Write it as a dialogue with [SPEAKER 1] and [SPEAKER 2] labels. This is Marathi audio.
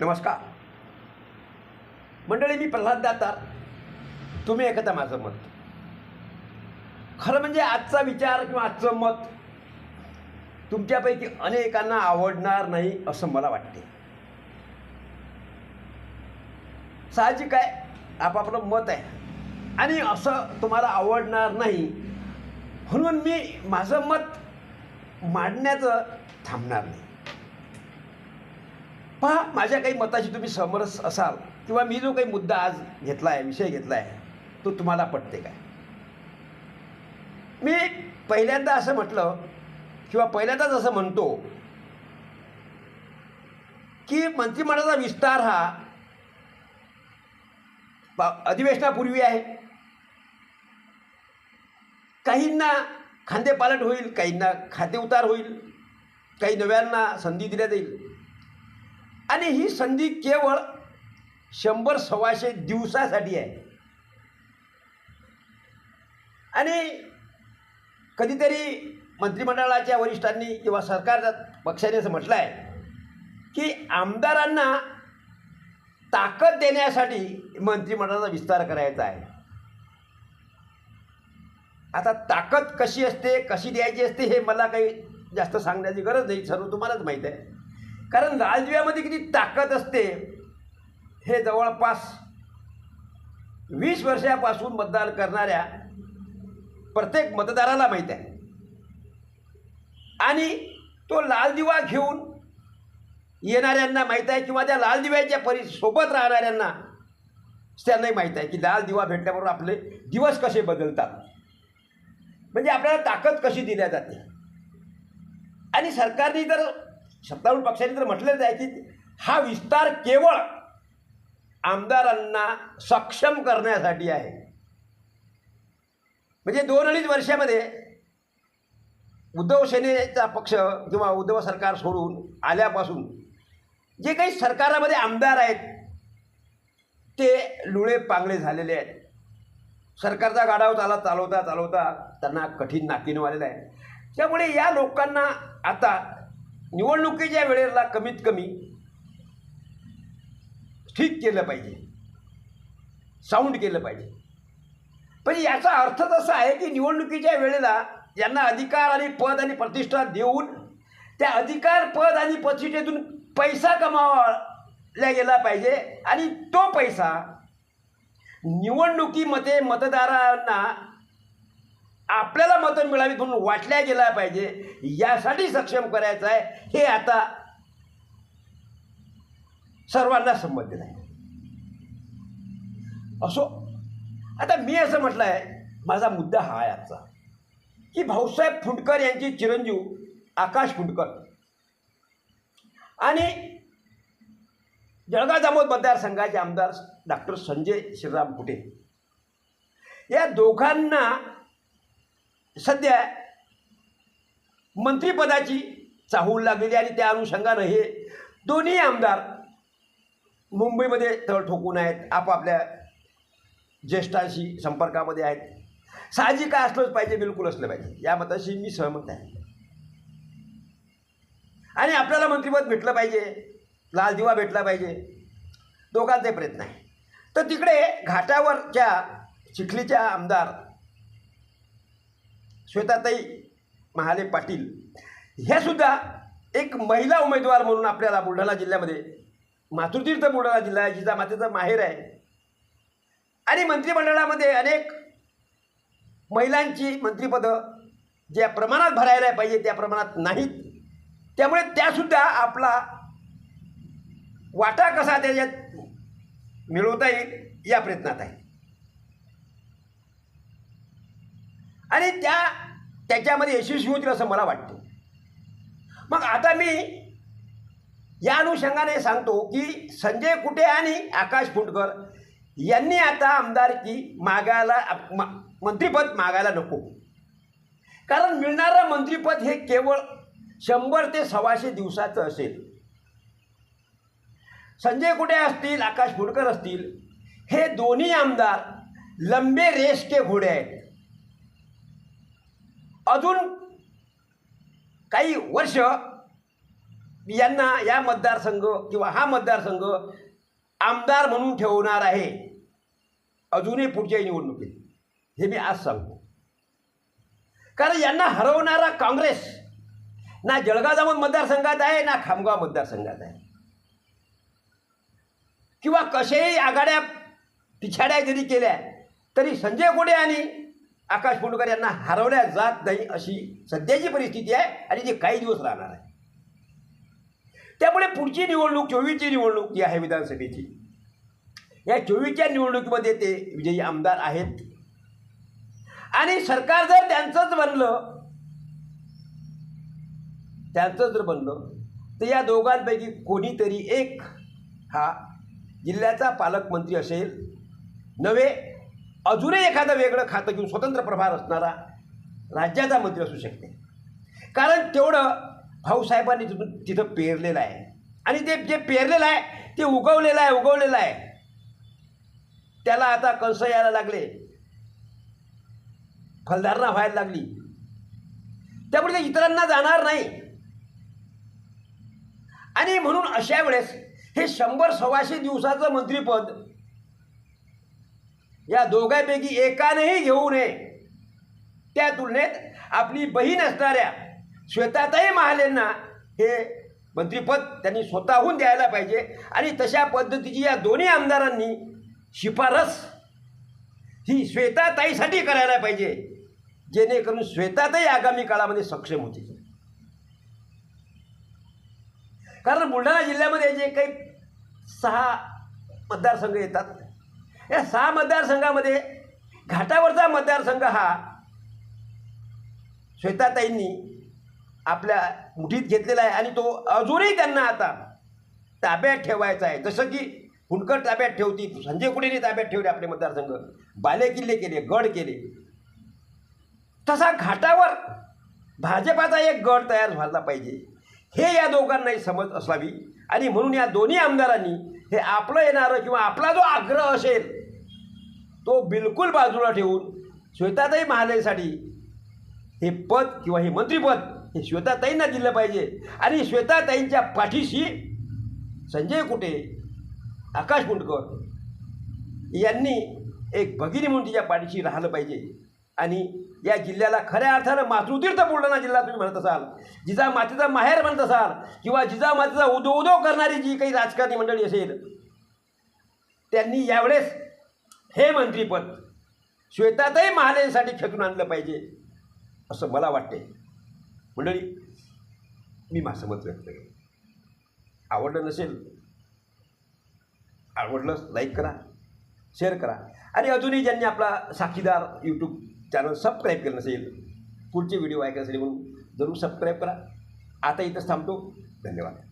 [SPEAKER 1] नमस्कार. मंडळी मी प्रल्हाद दातार. तुम्ही ऐकता माझं मत. खरं म्हणजे आजचा विचार किंवा आजचं मत तुमच्यापैकी अनेकांना आवडणार नाही असं मला वाटते. साहजिक आहे आपापलं मत आहे. आणि असं तुम्हाला आवडणार नाही म्हणून मी माझं मत मांडण्याचं थांबणार नाही. पहा माझ्या काही मताशी तुम्ही समरस असाल किंवा मी जो काही मुद्दा आज घेतला आहे विषय घेतला आहे तो तुम्हाला पटते काय? मी पहिल्यांदा असं म्हटलं किंवा पहिल्यांदाच असं म्हणतो की मंत्रिमंडळाचा विस्तार हा अधिवेशनापूर्वी आहे. काहींना खांदेपालट होईल काहींना खाते उतार होईल काही नव्यांना संधी दिल्या जाईल. आणि ही संधी केवळ शंभर सव्वाशे दिवसासाठी आहे. आणि कधीतरी मंत्रिमंडळाच्या वरिष्ठांनी किंवा सरकारच्या पक्षाने असं म्हटलं आहे की आमदारांना ताकद देण्यासाठी मंत्रिमंडळाचा विस्तार करायचा आहे. आता ताकद कशी असते कशी द्यायची असते हे मला काही जास्त सांगण्याची गरज नाही सर्व तुम्हालाच माहीत आहे. कारण लालदिव्यामध्ये किती ताकद असते हे जवळपास वीस वर्षापासून मतदान करणाऱ्या प्रत्येक मतदाराला माहीत आहे. आणि तो लाल दिवा घेऊन येणाऱ्यांना माहीत आहे किंवा त्या लाल दिव्याच्या परी सोबत राहणाऱ्यांना त्यांनाही माहीत आहे की लाल दिवा भेटल्याबरोबर आपले दिवस कसे बदलतात. म्हणजे आपल्याला ताकद कशी दिल्या जाते. आणि सरकारने जर सत्तारूढ पक्षाने तर म्हटलेलं आहे की हा विस्तार केवळ आमदारांना सक्षम करण्यासाठी आहे. म्हणजे दोन अडीच वर्षामध्ये उद्धव सेनेचा पक्ष किंवा उद्धव सरकार सोडून आल्यापासून जे काही सरकारामध्ये आमदार आहेत ते लुळे पांगळे झालेले आहेत. सरकारचा गाडाव चाला चालवता चालवता त्यांना कठीण नाकीनं आलेलं आहे. त्यामुळे या लोकांना आता निवडणुकीच्या वेळेला कमीत कमी ठीक केलं पाहिजे. साऊंड केलं पाहिजे. पण याचा अर्थ तसा आहे की निवडणुकीच्या वेळेला यांना अधिकार आणि पद आणि प्रतिष्ठा देऊन त्या अधिकार पद आणि प्रतिष्ठेतून पैसा कमावला गेला पाहिजे आणि तो पैसा निवडणुकीमध्ये मतदारांना आपल्याला मतं मिळावीत म्हणून वाटल्या गेला पाहिजे यासाठी सक्षम करायचं आहे हे आता सर्वांना संबंधित आहे असो आता मी असं म्हटलं आहे माझा मुद्दा हा आहे आजचा की भाऊसाहेब फुंडकर यांचे चिरंजीव आकाश फुंडकर आणि जळगाव जामोद मतदारसंघाचे आमदार डॉक्टर संजय श्रीराम कुटे या दोघांना सध्या मंत्रिपदाची चाहूल लागलेली आणि त्या अनुषंगानं हे दोन्ही आमदार मुंबईमध्ये तळ ठोकून आहेत आपापल्या ज्येष्ठांशी संपर्कामध्ये आहेत. साहजिक असलंच पाहिजे बिलकुल असलं पाहिजे. या मताशी मी सहमत आहे. आणि आपल्याला मंत्रिपद भेटलं पाहिजे लाल दिवा भेटला पाहिजे दोघांचे प्रयत्न आहे. तर तिकडे घाटावरच्या चिखलीच्या आमदार श्वेताताई महाले पाटील ह्यासुद्धा एक महिला उमेदवार म्हणून आपल्याला बुलढाणा जिल्ह्यामध्ये मातृतीर्थ बुलढाणा जिल्हा आहे जिजा मातेचं माहेर आहे. आणि मंत्रिमंडळामध्ये अनेक महिलांची मंत्रिपदं ज्या प्रमाणात भरायला पाहिजे त्या प्रमाणात नाहीत. त्यामुळे त्यासुद्धा आपला वाटा कसा त्याच्यात मिळवता येईल या प्रयत्नात आहे. आणि त्या त्याच्यामध्ये यशस्वी होतील असं मला वाटतं. मग आता मी या अनुषंगाने सांगतो की संजय कुटे आणि आकाश फुंडकर यांनी आता आमदारकी मागायला मा मंत्रिपद मागायला नको. कारण मिळणारं मंत्रिपद हे केवळ शंभर ते सव्वाशे दिवसाचं असेल. संजय कुटे असतील आकाश फुंडकर असतील हे दोन्ही आमदार लंबे रेस के घोडे आहेत. अजून काही वर्ष यांना या मतदारसंघ किंवा हा मतदारसंघ आमदार म्हणून ठेवणार आहे. अजूनही पुढच्याही निवडणुकीत. हे मी आज सांगतो. कारण यांना हरवणारा काँग्रेस ना जळगाव जामोद मतदारसंघात आहे ना खामगाव मतदारसंघात आहे. किंवा कसेही आघाड्या पिछाड्या जरी केल्या तरी संजय गोडे आणि आकाश पुंडकर यांना हरवल्या जात नाही अशी सध्याची परिस्थिती आहे आणि ती काही दिवस राहणार आहे. त्यामुळे पुढची निवडणूक चोवीसची निवडणूक जी आहे विधानसभेची या चोवीसच्या निवडणुकीमध्ये ते विजयी आमदार आहेत. आणि सरकार जर त्यांचंच बनलं त्यांचं जर बनलं तर या दोघांपैकी कोणीतरी एक हा जिल्ह्याचा पालकमंत्री असेल. नव्हे अजूनही एखादं वेगळं खातं घेऊन स्वतंत्र प्रभार असणारा राज्याचा मंत्री असू शकते. कारण तेवढं भाऊसाहेबांनी तिथून तिथं पेरलेलं आहे. आणि ते जे पेरलेलं आहे ते उगवलेलं आहे उगवलेलं आहे. त्याला आता कंस यायला लागले. फलधारणा व्हायला लागली. त्यामुळे ते इतरांना जाणार नाही. आणि म्हणून अशा वेळेस हे शंभर सव्वाशे दिवसाचं मंत्रीपद या दोघांपैकी एकानेही घेऊ नये. त्या तुलनेत आपली बहीण असणाऱ्या श्वेताताई महालेंना हे मंत्रिपद त्यांनी स्वतःहून द्यायला पाहिजे आणि तशा पद्धतीची या दोन्ही आमदारांनी शिफारस ही श्वेताताईसाठी करायला पाहिजे जेणेकरून श्वेताताई आगामी काळामध्ये सक्षम होतील. कारण बुलढाणा जिल्ह्यामध्ये जे काही सहा मतदारसंघ येतात या सहा मतदारसंघामध्ये घाटावरचा मतदारसंघ हा श्वेताताईंनी आपल्या मुठीत घेतलेला आहे आणि तो अजूनही त्यांना आता ताब्यात ठेवायचा आहे. जसं की हुंडकर ताब्यात ठेवती संजय कुडेने ताब्यात ठेवले आपले मतदारसंघ. बाले किल्ले केले गड केले. तसा घाटावर भाजपाचा एक गड तयार व्हायला पाहिजे. हे या दोघांनाही समज असावी. आणि म्हणून या दोन्ही आमदारांनी हे आपलं येणारं किंवा आपला जो आग्रह असेल तो बिलकुल बाजूला ठेवून श्वेताताई महालेसाठी हे पद किंवा हे मंत्रिपद हे श्वेताताईंना दिलं पाहिजे. आणि श्वेताताईंच्या पाठीशी संजय कुटे आकाश कुंडकर यांनी एक भगिनी म्हणून तिच्या पाठीशी राहिलं पाहिजे. आणि या जिल्ह्याला खऱ्या अर्थानं मातृतीर्थ बुलढाणा जिल्हा तुम्ही म्हणत असाल. जिजा मातेचा माहेर म्हणत असाल किंवा जिजा मातेचा उदो उदो करणारी जी काही राजकारणी मंडळी असेल त्यांनी यावेळेस हे मंत्रीपद श्वेताताई महालयासाठी खेचून आणलं पाहिजे असं मला वाटते मंडळी मी माझं मत व्यक्त केलं आवडलं नसेल आवडलं लाईक करा शेअर करा. आणि अजूनही ज्यांनी आपला साक्षीदार यूट्यूब चॅनल सबस्क्राईब केलं नसेल पुढचे व्हिडिओ ऐकण्यासाठी म्हणून जरूर सबस्क्राईब करा. आता इथंच थांबतो. धन्यवाद.